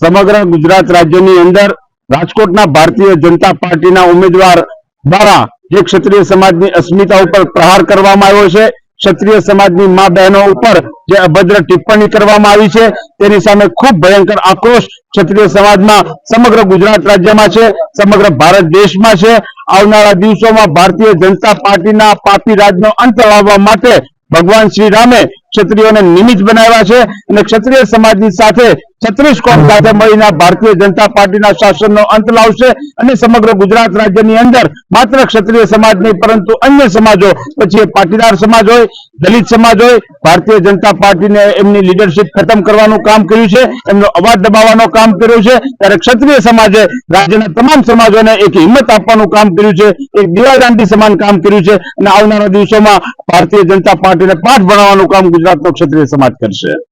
સમગ્ર ગુજરાત રાજ્યની અંદર રાજકોટના ભારતીય જનતા પાર્ટીના ઉમેદવાર દ્વારા જે ક્ષત્રિય સમાજની અસ્મિતા ઉપર પ્રહાર કરવામાં આવ્યો છે, ક્ષત્રિય સમાજની મા બહેનો ઉપર જે અભદ્ર ટિપ્પણી કરવામાં આવી છે, તેની સામે ખૂબ ભયંકર આક્રોશ ક્ષત્રિય સમાજમાં સમગ્ર ગુજરાત રાજ્યમાં છે, સમગ્ર ભારત દેશમાં છે. આવનારા દિવસોમાં ભારતીય જનતા પાર્ટીના પાપી રાજનો અંત લાવવા માટે ભગવાન શ્રી રામે ક્ષત્રિયોને નિમિત્ત બનાવ્યા છે અને ક્ષત્રિય સમાજની સાથે છત્રીસ કોમ સાથે મળીને ભારતીય જનતા પાર્ટીના શાસનનો અંત લાવશે અને સમગ્ર ગુજરાત રાજ્યની અંદર માત્ર ક્ષત્રિય સમાજ નહીં, પરંતુ અન્ય સમાજો, પછી પાટીદાર સમાજ હોય, દલિત સમાજ હોય, ભારતીય જનતા પાર્ટીને એમની લીડરશિપ ખતમ કરવાનું કામ કર્યું છે, એમનો અવાજ દબાવવાનું કામ કર્યું છે, ત્યારે ક્ષત્રિય સમાજે રાજ્યના તમામ સમાજોને એક હિંમત આપવાનું કામ કર્યું છે, એક દિવાદાંડી સમાન કામ કર્યું છે, અને આવનારા દિવસોમાં ભારતીય જનતા પાર્ટીને પાઠ ભણાવવાનું કામ ગુજરાતનો ક્ષત્રિય સમાજ કરશે.